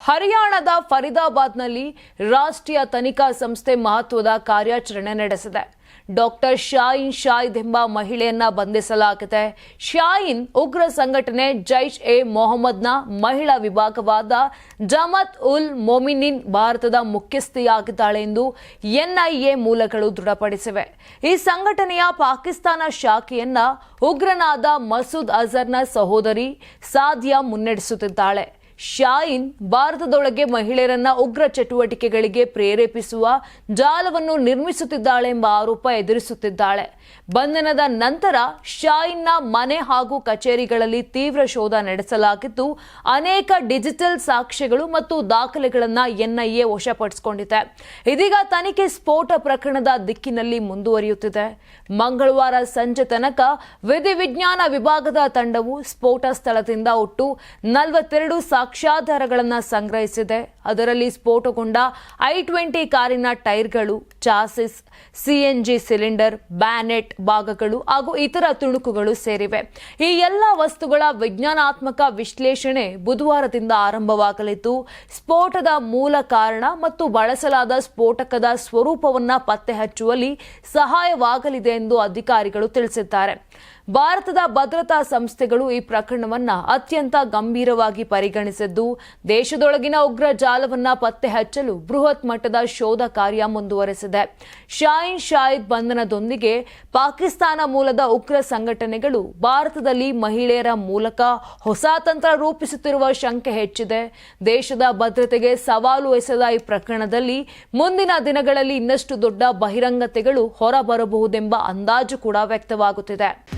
ಹರಿಯಾಣದ ಫರಿದಾಬಾದ್ನಲ್ಲಿ ರಾಷ್ಟ್ರೀಯ ತನಿಖಾ ಸಂಸ್ಥೆ ಮಹತ್ವದ ಕಾರ್ಯಾಚರಣೆ ನಡೆಸಿದೆ. ಡಾಕ್ಟರ್ ಶಾಯಿನ್ ಶಾಹಿದ್ ಎಂಬ ಮಹಿಳೆಯನ್ನ ಬಂಧಿಸಲಾಗಿದೆ. ಶಾಯಿನ್ ಉಗ್ರ ಸಂಘಟನೆ ಜೈಷ್ ಎ ಮೊಹಮ್ಮದ್ನ ಮಹಿಳಾ ವಿಭಾಗವಾದ ಜಮತ್ ಉಲ್ ಮೊಮಿನಿನ್ ಭಾರತದ ಮುಖ್ಯಸ್ಥೆಯಾಗಿದ್ದಾಳೆ ಎಂದು ಎನ್ಐಎ ಮೂಲಗಳು ದೃಢಪಡಿಸಿವೆ. ಈ ಸಂಘಟನೆಯ ಪಾಕಿಸ್ತಾನ ಶಾಖೆಯನ್ನ ಉಗ್ರನಾದ ಮಸೂದ್ ಅಜರ್ನ ಸಹೋದರಿ ಸಾದಿಯಾ ಮುನ್ನಡೆಸುತ್ತಿದ್ದಾಳೆ. ಶಾಯಿನ್ ಭಾರತದೊಳಗೆ ಮಹಿಳೆಯರನ್ನ ಉಗ್ರ ಚಟುವಟಿಕೆಗಳಿಗೆ ಪ್ರೇರೇಪಿಸುವ ಜಾಲವನ್ನು ನಿರ್ಮಿಸುತ್ತಿದ್ದಾಳೆ ಎಂಬ ಆರೋಪ ಎದುರಿಸುತ್ತಿದ್ದಾಳೆ. ಬಂಧನದ ನಂತರ ಶಾಯಿನ್ನ ಮನೆ ಹಾಗೂ ಕಚೇರಿಗಳಲ್ಲಿ ತೀವ್ರ ಶೋಧ ನಡೆಸಲಾಗಿದ್ದು, ಅನೇಕ ಡಿಜಿಟಲ್ ಸಾಕ್ಷ್ಯಗಳು ಮತ್ತು ದಾಖಲೆಗಳನ್ನು ಎನ್ಐಎ ವಶಪಡಿಸಿಕೊಂಡಿದೆ. ಇದೀಗ ತನಿಖೆ ಸ್ಫೋಟ ಪ್ರಕರಣದ ದಿಕ್ಕಿನಲ್ಲಿ ಮುಂದುವರಿಯುತ್ತಿದೆ. ಮಂಗಳವಾರ ಸಂಜೆ ತನಕ ವಿಧಿವಿಜ್ಞಾನ ವಿಭಾಗದ ತಂಡವು ಸ್ಫೋಟ ಸ್ಥಳದಿಂದ ಒಟ್ಟು ನಲವತ್ತೆರಡು ಸಾಕ್ಷ್ಯಾಧಾರಗಳನ್ನು ಸಂಗ್ರಹಿಸಿದೆ. ಅದರಲ್ಲಿ ಸ್ಫೋಟಗೊಂಡ ಐ ಟ್ವೆಂಟಿ ಕಾರಿನ ಟೈರ್ಗಳು, ಚಾಸಿಸ್ ಸಿಎನ್ಜಿ ಸಿಲಿಂಡರ್, ಬ್ಯಾನೆಟ್ ಭಾಗಗಳು ಹಾಗೂ ಇತರ ತುಣುಕುಗಳು ಸೇರಿವೆ. ಈ ಎಲ್ಲ ವಸ್ತುಗಳ ವಿಜ್ಞಾನಾತ್ಮಕ ವಿಶ್ಲೇಷಣೆ ಬುಧವಾರದಿಂದ ಆರಂಭವಾಗಲಿದ್ದು, ಸ್ಫೋಟದ ಮೂಲ ಕಾರಣ ಮತ್ತು ಬಳಸಲಾದ ಸ್ಫೋಟಕದ ಸ್ವರೂಪವನ್ನು ಪತ್ತೆ ಹಚ್ಚುವಲ್ಲಿ ಸಹಾಯವಾಗಲಿದೆ ಎಂದು ಅಧಿಕಾರಿಗಳು ತಿಳಿಸಿದ್ದಾರೆ. ಭಾರತದ ಭದ್ರತಾ ಸಂಸ್ಥೆಗಳು ಈ ಪ್ರಕರಣವನ್ನ ಅತ್ಯಂತ ಗಂಭೀರವಾಗಿ ಪರಿಗಣಿಸಿದ್ದು, ದೇಶದೊಳಗಿನ ಉಗ್ರ ಜಾಲವನ್ನ ಪತ್ತೆ ಹಚ್ಚಲು ಬೃಹತ್ ಮಟ್ಟದ ಶೋಧ ಕಾರ್ಯ ಮುಂದುವರೆಸಿದೆ. ಶಾಯಿನ್ ಶಾಹಿದ್ ಬಂಧನದೊಂದಿಗೆ ಪಾಕಿಸ್ತಾನ ಮೂಲದ ಉಗ್ರ ಸಂಘಟನೆಗಳು ಭಾರತದಲ್ಲಿ ಮಹಿಳೆಯರ ಮೂಲಕ ಹೊಸ ತಂತ್ರ ರೂಪಿಸುತ್ತಿರುವ ಶಂಕೆ ಹೆಚ್ಚಿದೆ. ದೇಶದ ಭದ್ರತೆಗೆ ಸವಾಲು ಎಸೆದ ಈ ಪ್ರಕರಣದಲ್ಲಿ ಮುಂದಿನ ದಿನಗಳಲ್ಲಿ ಇನ್ನಷ್ಟು ದೊಡ್ಡ ಬಹಿರಂಗತೆಗಳು ಹೊರಬರಬಹುದೆಂಬ ಅಂದಾಜು ಕೂಡ ವ್ಯಕ್ತವಾಗುತ್ತಿದೆ.